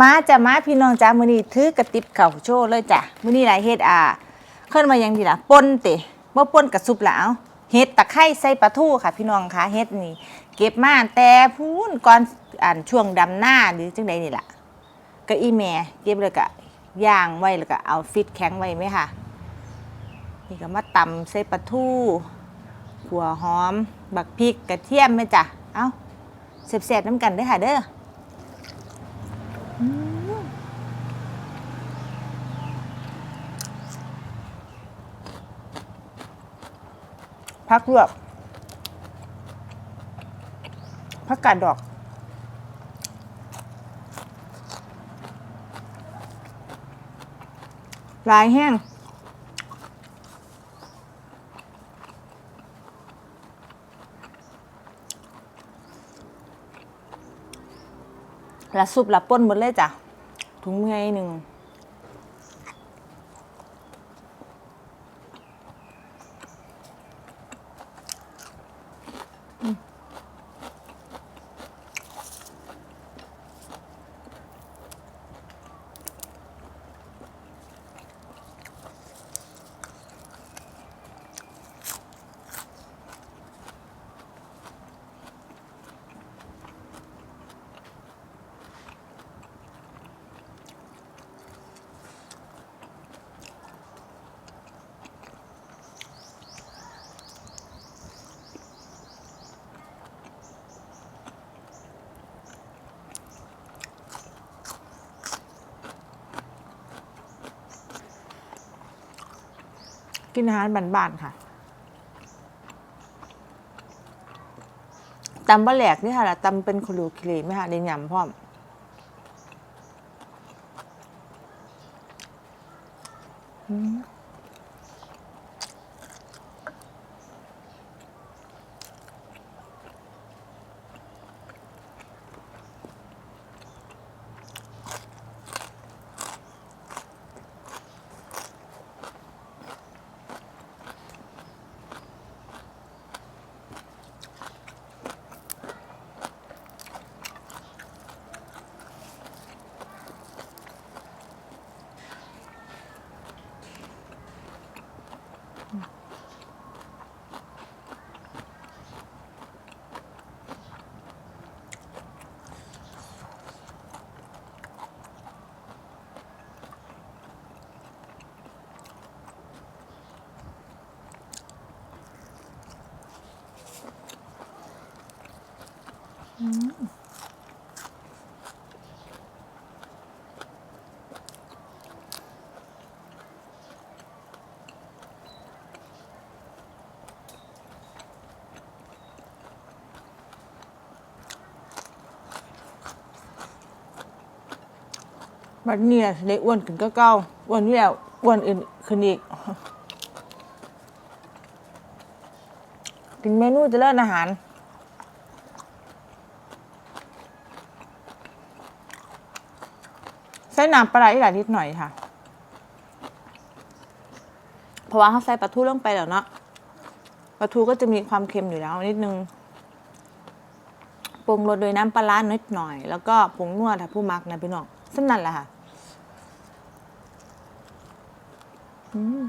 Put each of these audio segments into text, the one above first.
มาจะมาพี่น้องจ้ามื้อนี้ถือกระติบเข่าโชว์เลยจ้ะมื้อนี้หลายเฮ็ดอ่าเคลื่อนมายังดีล่ะป่นเตะบ่ป่นกับซุปละเอาเฮ็ดตะไคร้ใส่ปลาทูค่ะ พี่น้องคะเฮ็ดนี่ เก็บมาแต่พูนก่อนอ่านช่วงดำหน้าหรือจังใดนี่ล่ะก็อีแม่เก็บเลยก็ย่างไว้แล้วก็เอาฟิตแข็งไว้ไหมค่ะนี่ก็มาตำใส่ปลาทูหัวหอม บักพริกกระเทียมไหมจ้ะเอ้าแซ่บๆน้ำกันเด้ค่ะเด้อ พักลวกพักกาดดอก ลายแห้ง ละซุปละป่นหมดเลยจ้ะถุงเงยหนึ่ง กินอาหารบ้านๆค่ะตำบะแหลกนี่ค่ะละตำเป็นคลูคิเลไหมคะในยำพร้อมอืม บัดเนี่ยเลยอ้วนขึ้นก็เก้าอ้วนนี่แล้วอ้วนอื่นขึ้นอีกถึงเมนูจะเลิศอาหารใส่น้ำปลาร้าอีกหลายนิดหน่อยค่ะ เพราะว่าเขาใส่ปลาทูลงไปแล้วเนาะปลาทูก็จะมีความเค็มอยู่แล้วนิดนึงปรุงรสโดยน้ำปลาร้านิดหน่อย แล้วก็ผงนวดค่ะผู้มักนะพี่น้องสำนั่นแหละค่ะ อืม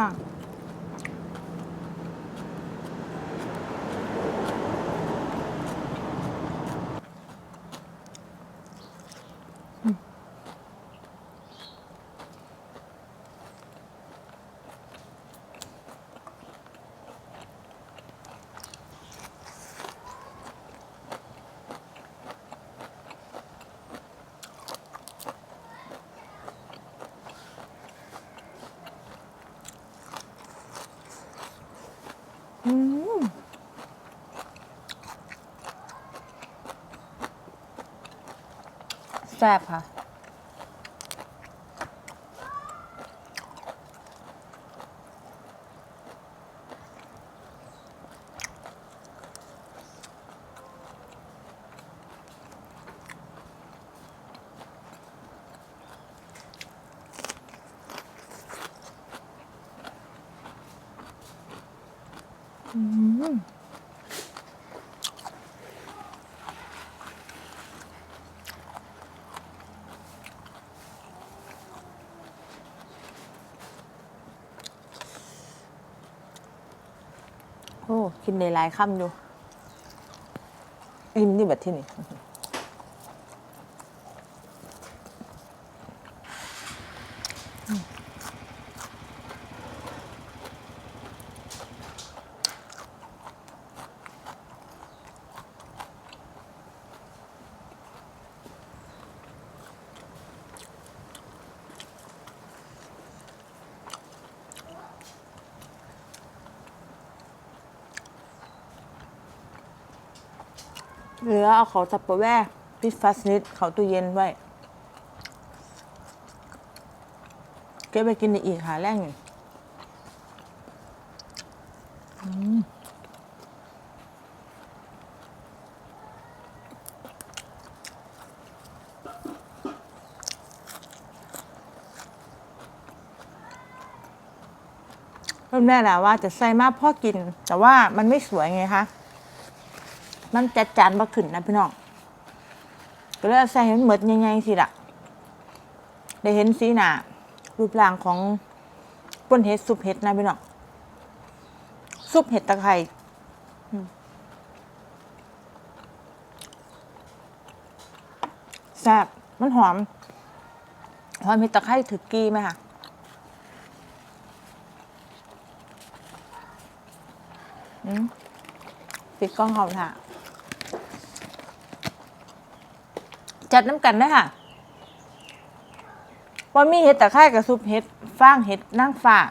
จ้ อืมแซ่บค่ะ โอ้ กินในหลายคำอยู่อิ่มนี่แบบที่นี่ เหลือเอาเขาสับปะแวร์พิซฟาสนิดเขาตู้เย็นไว้ เก็บไปกินในอีกหาแร่งเริ่มแรกแล้วว่าจะใส่มากพ่อกิน แต่ว่ามันไม่สวยไงคะ มันจัดจานบ่ขึ้นนะพี่น้องก็เลยเอาใส่ให้มันเหมือดใหญ่ๆสิล่ะ ได้เห็นสีหน้ารูปร่างของป่นเห็ดซุปเห็ดนะพี่น้องซุปเห็ดตะไคร้แซ่บมันหอม หอมเห็ดตะไคร้ถือกี้ไหมคะปิดกล้องเขาค่ะ จัดน้ำกันได้ค่ะว่ามีเห็ดตะไคร้กับซุปเห็ดฟางเห็ดนั่งฝาก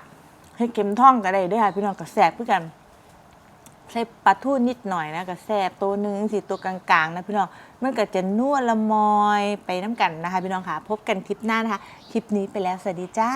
เห็ดเข็มท่องก็ได้ด้วยค่ะพี่น้องกับแสบเพื่อกันใส่ปลาทูนิดหน่อยนะกับแสบตัวหนึ่งสิตัวกลางๆนะพี่น้องมันก็จะนวดละมอยไปน้ำกันนะคะ พี่น้องค่ะ พบกันคลิปหน้านะคะคลิปนี้ไปแล้วสวัสดีจ้า